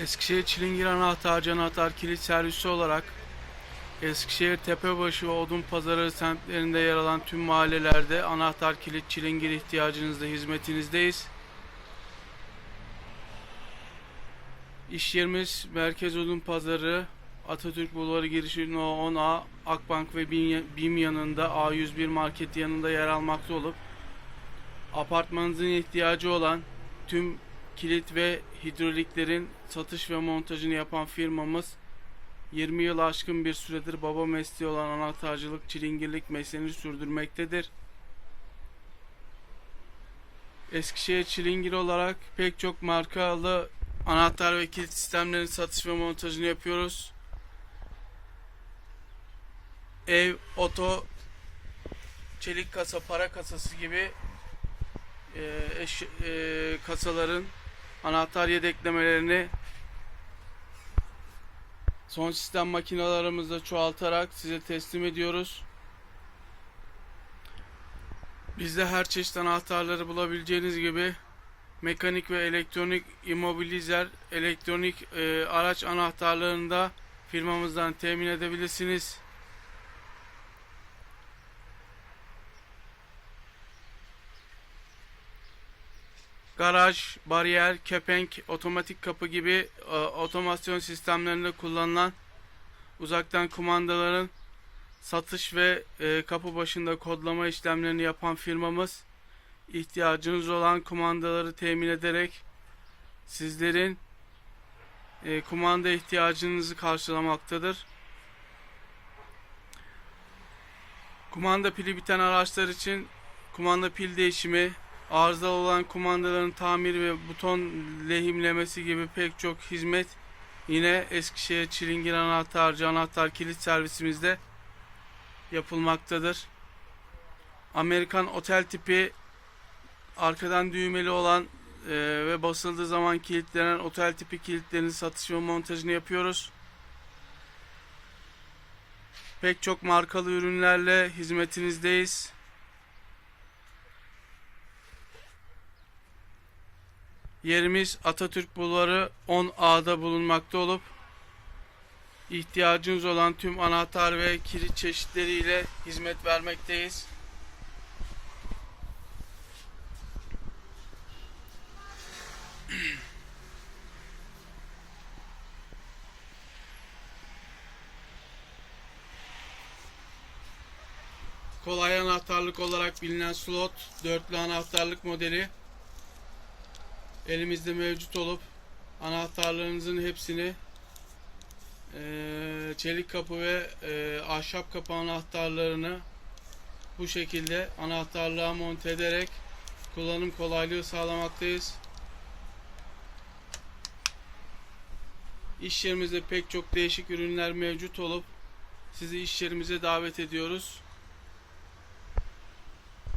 Eskişehir Çilingir Anahtar Kilit Servisi olarak Eskişehir Tepebaşı ve Odun Pazarı semtlerinde yer alan tüm mahallelerde anahtar kilit çilingir ihtiyacınızda hizmetinizdeyiz. İş yerimiz Merkez Odun Pazarı, Atatürk Bulvarı girişi No 10A, Akbank ve BİM yanında A101 market yanında yer almakta olup apartmanınızın ihtiyacı olan tüm kilit ve hidroliklerin satış ve montajını yapan firmamız 20 yıl aşkın bir süredir baba mesleği olan anahtarcılık, çilingirlik mesleğini sürdürmektedir. Eskişehir Çilingir olarak pek çok markalı anahtar ve kilit sistemlerin satış ve montajını yapıyoruz. Ev, oto, çelik kasa, para kasası gibi e, eş, e, kasaların anahtar yedeklemelerini son sistem makinalarımızda çoğaltarak size teslim ediyoruz. Bizde her çeşit anahtarları bulabileceğiniz gibi mekanik ve elektronik immobilizer, elektronik e, araç anahtarlarını da firmamızdan temin edebilirsiniz. Garaj, bariyer, kepenk, otomatik kapı gibi e, otomasyon sistemlerinde kullanılan uzaktan kumandaların satış ve e, kapı başında kodlama işlemlerini yapan firmamız ihtiyacınız olan kumandaları temin ederek sizlerin e, kumanda ihtiyacınızı karşılamaktadır. Kumanda pili biten araçlar için kumanda pil değişimi, arızalı olan kumandaların tamiri ve buton lehimlemesi gibi pek çok hizmet yine Eskişehir Çilingir Anahtarcı Anahtar Kilit Servisimizde yapılmaktadır. Amerikan otel tipi arkadan düğmeli olan e, ve basıldığı zaman kilitlenen otel tipi kilitlerin satış ve montajını yapıyoruz. Pek çok markalı ürünlerle hizmetinizdeyiz. Yerimiz Atatürk Bulvarı 10A'da bulunmakta olup ihtiyacınız olan tüm anahtar ve kilit çeşitleriyle hizmet vermekteyiz. Kolay anahtarlık olarak bilinen slot dörtlü anahtarlık modeli elimizde mevcut olup anahtarlarınızın hepsini eee, çelik kapı ve eee, ahşap kapı anahtarlarını bu şekilde anahtarlığa monte ederek kullanım kolaylığı sağlamaktayız. İş yerimizde pek çok değişik ürünler mevcut olup sizi iş yerimize davet ediyoruz.